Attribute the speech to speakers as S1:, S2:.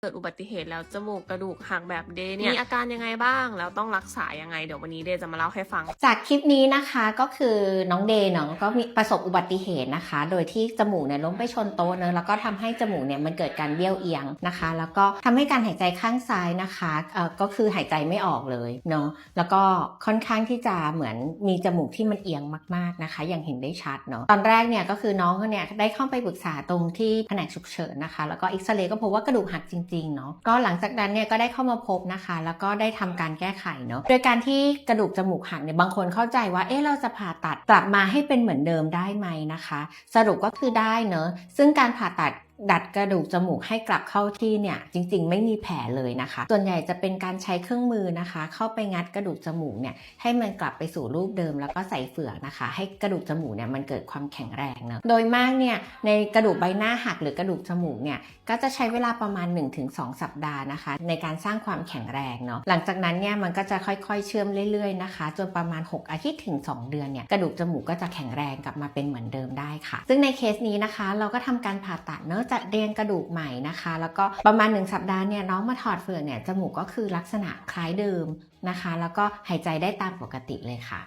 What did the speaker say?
S1: เกิดอุบัติเหตุแล้วจมูกกระดูกหักแบบเดย์เนี่ยมีอาการยังไงบ้าง แล้วต้องรักษายังไง เดี๋ยววันนี้เดย์จะมาเล่าให้ฟัง
S2: จากคลิปนี้นะคะก็คือน้องเดย์เนาะก็มีประสบอุบัติเหตุนะคะ โดยที่จมูกเนี่ยล้มไปชนโต๊ะเนอะแล้วก็ทำให้จมูกเนี่ยมันเกิดการเบี้ยวเอียงนะคะ แล้วก็ทำให้การหายใจข้างซ้ายนะคะเอ่อก็คือหายใจไม่ออกเลยเนาะแล้วก็ค่อนข้างที่จะเหมือนมีจมูกที่มันเอียงมากๆนะคะ อย่างเห็นได้ชัดเนาะตอนแรกเนี่ยก็คือน้องเขาเนี่ยได้เข้าไปปรึกษาตรงที่แผนกฉุกเฉินนะคะ แล้วก็เอ็กซเรย์ก็พบว่ากระดูกหักจริงๆเนาะก็หลังจากนั้นเนี่ยก็ได้เข้ามาพบนะคะ แล้วก็ได้ทำการแก้ไขเนาะโดยการที่กระดูกจมูกหักเนี่ยบางคนเข้าใจว่าเอ๊ะเราจะผ่าตัดกลับมาให้เป็นเหมือนเดิมได้ไหมนะคะ สรุปก็คือได้เนอะซึ่งการผ่าตัด ดัดกระดูกจมูกให้กลับเข้าที่เนี่ยจริงๆ ไม่มีแผลเลยนะคะ ส่วนใหญ่จะเป็นการใช้เครื่องมือนะคะ เข้าไปงัดกระดูกจมูกเนี่ยให้มันกลับไปสู่รูปเดิมแล้วก็ใส่เฟือกนะคะ ให้กระดูกจมูกเนี่ยมันเกิดความแข็งแรงเนะโดยมากเนี่ยในกระดูกใบหน้าหักหรือกระดูกจมูกเนี่ยก็จะใช้เวลาประมาณ 1-2 สัปดาห์นะคะ ในการสร้างความแข็งแรงเนาะหลังจากนั้นเนี่ยมันก็จะค่อยๆ เชื่อมเรื่อยๆนะคะจนประมาณ 6 อาทิตย์ถึง 2 เดือนเนี่ยกระดูกจมูกก็จะแข็งแรงกลับมาเป็นเหมือนเดิมได้ค่ะ ซึ่งในเคสนี้นะคะ เราก็ทำการผ่าตัดเนอะจัดเรียงกระดูกใหม่นะคะ แล้วก็ประมาณ 1 สัปดาห์เนี่ยน้องมาถอดเฟือกเนี่ยจมูกก็คือลักษณะคล้ายเดิมนะคะ แล้วก็หายใจได้ตามปกติเลยค่ะ